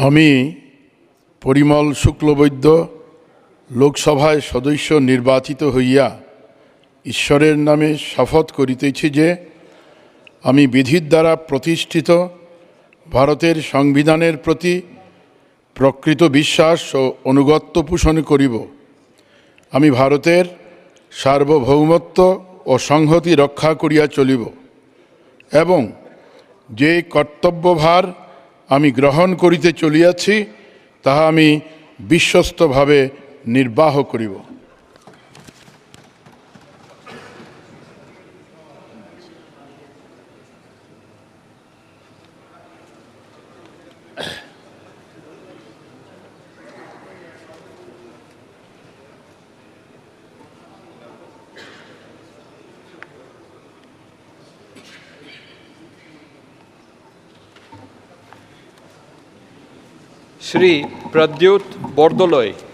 আমি পরিমল শুক্লবৈদ্য লোকসভায় সদস্য নির্বাচিত হইয়া ঈশ্বরের নামে শপথ করিতেছি যে আমি বিধির দ্বারা প্রতিষ্ঠিত ভারতের সংবিধানের প্রতি প্রকৃত বিশ্বাস ও অনুগত্য পোষণ করিব। আমি ভারতের সার্বভৌমত্ব ও সংহতি রক্ষা করিয়া চলিব এবং যে কর্তব্যভার আমি গ্রহণ করিতে চলিয়াছি তাহা আমি বিশ্বস্তভাবে নির্বাহ করিব। Shri Pradyut Bordoloj